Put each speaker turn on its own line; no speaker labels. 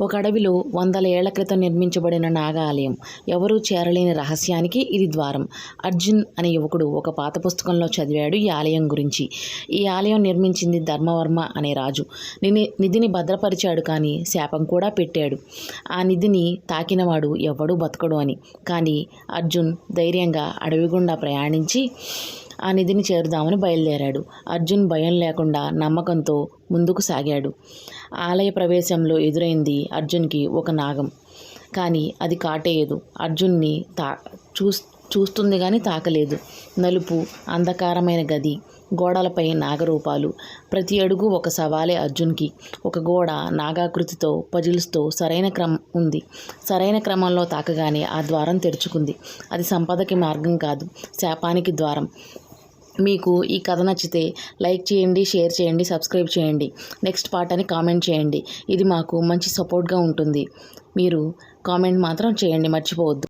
ఒక అడవిలో వందల ఏళ్ళ క్రితం నిర్మించబడిన నాగ ఆలయం ఎవరూ చేరలేని రహస్యానికి ఇది ద్వారం. అర్జున్ అనే యువకుడు ఒక పాత పుస్తకంలో చదివాడు ఈ ఆలయం గురించి. ఈ ఆలయం నిర్మించింది ధర్మవర్మ అనే రాజు. నిని నిధిని భద్రపరిచాడు కానీ శాపం కూడా పెట్టాడు. ఆ నిధిని తాకినవాడు ఎవడూ బతకడు అని. కానీ అర్జున్ ధైర్యంగా అడవి గుండా ప్రయాణించి ఆ నిధిని చేరుదామని బయలుదేరాడు. అర్జున్ భయం లేకుండా నమ్మకంతో ముందుకు సాగాడు. ఆలయ ప్రవేశంలో ఎదురైంది అర్జున్కి ఒక నాగం. కానీ అది కాటేయదు. అర్జున్ని తా చూస్ చూస్తుంది కానీ తాకలేదు. నలుపు అంధకారమైన గది గోడలపై నాగరూపాలు. ప్రతి అడుగు ఒక సవాలే అర్జున్కి. ఒక గోడ నాగాకృతితో పజిల్స్తో సరైన క్రమం ఉంది. సరైన క్రమంలో తాకగానే ఆ ద్వారం తెరుచుకుంది. అది సంపదకి మార్గం కాదు శాపానికి ద్వారం. మీకు ఈ కథ నచ్చితే లైక్ చేయండి షేర్ చేయండి సబ్స్క్రైబ్ చేయండి. నెక్స్ట్ పార్ట్ అని కామెంట్ చేయండి. ఇది మాకు మంచి సపోర్ట్గా ఉంటుంది. మీరు కామెంట్ మాత్రం చేయండి మర్చిపోవద్దు.